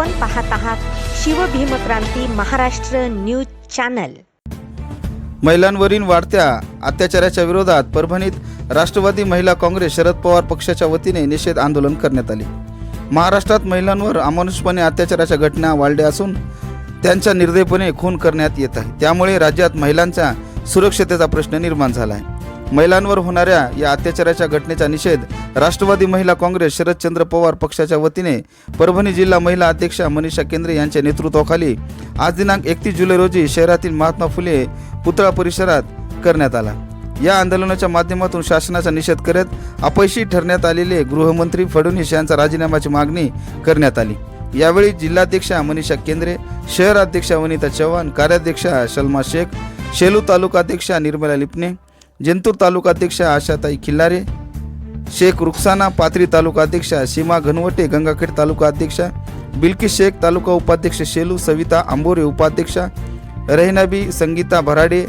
आपण पाहत आहात शिवभीमक्रांती महाराष्ट्र न्यूज चॅनल. महिलांवरील वाढत्या अत्याचाराच्या विरोधात परभणीत राष्ट्रवादी महिला काँग्रेस शरद पवार पक्षाच्या वतीने निषेध आंदोलन करण्यात आले. महाराष्ट्रात महिलांवर अमानुषपणे अत्याचाराच्या घटना वाढल्या असून त्यांच्या निर्दयपणे खून करण्यात येत आहे. त्यामुळे राज्यात महिलांच्या सुरक्षतेचा प्रश्न निर्माण झाला आहे. महिलांवर होणाऱ्या या अत्याचाराच्या घटनेचा निषेध राष्ट्रवादी महिला काँग्रेस शरदचंद्र पवार पक्षाच्या वतीने परभणी जिल्हा महिला अध्यक्षा मनीषा केंद्रे यांच्या नेतृत्वाखाली आज दिनांक एकतीस जुलै रोजी शहरातील महात्मा फुले पुतळा परिसरात करण्यात आला. या आंदोलनाच्या माध्यमातून शासनाचा निषेध करत अपयशी ठरण्यात आलेले गृहमंत्री फडणवीस यांचा राजीनाम्याची मागणी करण्यात आली. यावेळी जिल्हाध्यक्षा मनीषा केंद्रे शहर अध्यक्षा वनिता चव्हाण कार्याध्यक्षा सलमा शेख शेलू तालुकाध्यक्षा निर्मला लिपणे जिंतूर तालुकाध्यक्षा आशाताई खिल्लारे शेख रुखसाना पाथरी तालुका अध्यक्षा सीमा घनवटे गंगाखेड तालुका अध्यक्षा बिल्किस शेख तालुका उपाध्यक्ष शेलू सविता आंबोरे उपाध्यक्षा रहिनाबी संगीता भराडे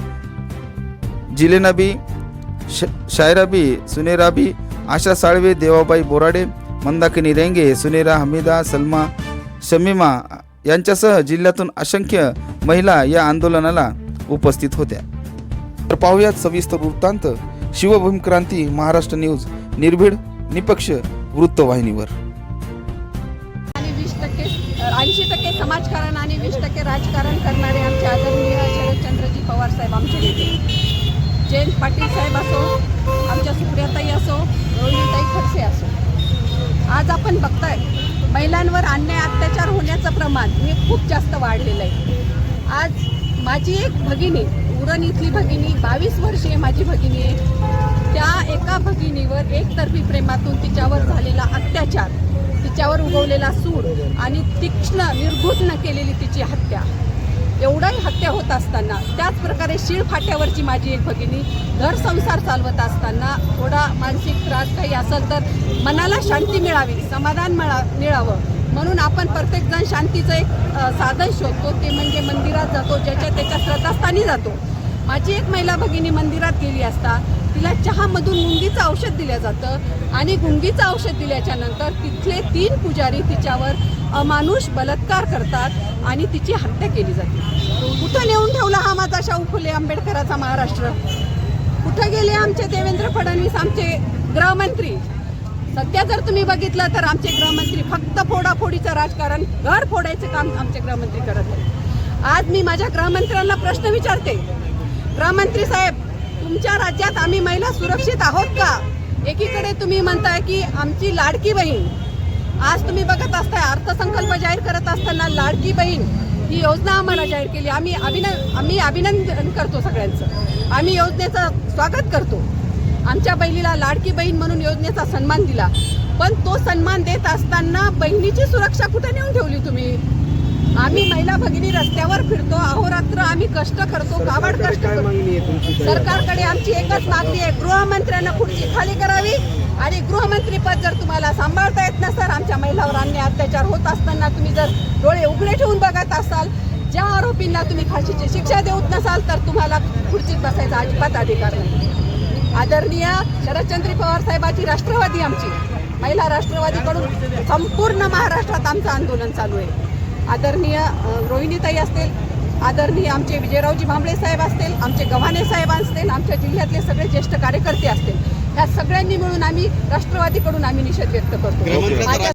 जिलेनाबी श शायराबी सुनेराबी आशा साळवे देवाबाई बोराडे मंदाकिनी रेंगे सुनेरा हमीदा सलमा शमीमा यांच्यासह जिल्ह्यातून असंख्य महिला या आंदोलनाला उपस्थित होत्या. तर पाहुयात सविस्तर वृत्तांत. शिवभूम क्रांती महाराष्ट्र न्यूज. निर्भीड निपक्ष वृत्तवाहिनीवर आणि वीस टक्के ऐंशी टक्के समाजकारण आणि वीस टक्के राजकारण करणारे आमचे आदरणीय शरदचंद्रजी पवार साहेब आमचे नेते. जयंत पाटील साहेब असो आमच्या सुप्रियाताई असो रोहिणीताई खडसे असो. आज आपण बघताय महिलांवर अन्याय अत्याचार होण्याचं प्रमाण हे खूप जास्त वाढलेलं आहे. आज माझी एक भगिनी उरण इथली भगिनी बावीस वर्षीय माझी भगिनी आहे. त्या एका भगिनीवर एकतर्फी प्रेमातून तिच्यावर झालेला अत्याचार तिच्यावर उगवलेला सूड आणि तीक्ष्ण निर्घुत्न केलेली तिची हत्या. एवढ्याही हत्या होत असताना त्याच प्रकारे शीळ फाट्यावरची माझी एक भगिनी घर संसार चालवत असताना थोडा मानसिक त्रास काही असेल तर मनाला शांती मिळावी समाधान मिळा मिळावं. म्हणून आपण प्रत्येकजण शांतीचं एक साधन शोधतो ते म्हणजे मंदिरात जातो ज्याच्या त्याच्या श्रद्धास्थानी जातो. माझी एक महिला भगिनी मंदिरात गेली असता तिला चहामधून गुंगीचं औषध दिलं जातं आणि गुंगीचं औषध दिल्याच्या नंतर तिथले तीन पुजारी तिच्यावर अमानुष बलात्कार करतात आणि तिची हत्या केली जाते. कुठं नेऊन ठेवला हा माझा शाहू फुले आंबेडकराचा महाराष्ट्र? कुठं गेले आमचे देवेंद्र फडणवीस आमचे गृहमंत्री? सध्या जर तुम्ही बघितलं तर आमचे गृहमंत्री फक्त फोडाफोडीचं राजकारण घर फोडायचं काम आमचे गृहमंत्री करत आहेत. आज मी माझ्या गृहमंत्र्यांना प्रश्न विचारते गृहमंत्री साहेब तुमच्या राज्यात आम्ही महिला सुरक्षित आहोत का? एकीकडे तुम्ही म्हणताय की आमची लाडकी बहीण आज तुम्ही बघत असताय अर्थसंकल्प जाहीर करत असताना लाडकी बहीण ही योजना आम्हाला जाहीर केली. आम्ही अभिनंद आम्ही अभिनंदन करतो सगळ्यांचं. आम्ही योजनेचं स्वागत करतो. आमच्या बहिणीला लाडकी बहीण म्हणून योजनेचा सन्मान दिला. पण तो सन्मान देत असताना बहिणीची सुरक्षा कुठे नेऊन ठेवली तुम्ही? आम्ही महिला भगिनी रस्त्यावर फिरतो अहोरात्र आम्ही कष्ट करतो काबाड कष्ट करतो. सरकारकडे आमची एकच मागणी आहे गृहमंत्र्यांना खुर्ची खाली करावी आणि गृहमंत्री पद जर तुम्हाला सांभाळता येत नसेल आमच्या महिलावर अन्याय अत्याचार होत असताना तुम्ही जर डोळे उघडे ठेवून बघत असाल ज्या आरोपींना तुम्ही फाशीची शिक्षा देऊत नसाल तर तुम्हाला खुर्चीत बसायचा अजिबात अधिकार नाही. आदरणीय शरदचंद्र पवार साहेबाची राष्ट्रवादी आमची. महिला राष्ट्रवादीकडून संपूर्ण महाराष्ट्रात आमचं आंदोलन चालू आहे. आदरणीय रोहिणीताई असतील आदरणीय आमचे विजयरावजी भांबळे साहेब असतील आमचे गव्हाणे साहेब असतील आमच्या जिल्ह्यातले सगळे ज्येष्ठ कार्यकर्ते असतील ह्या सगळ्यांनी मिळून आम्ही राष्ट्रवादीकडून आम्ही निषेध व्यक्त करतो.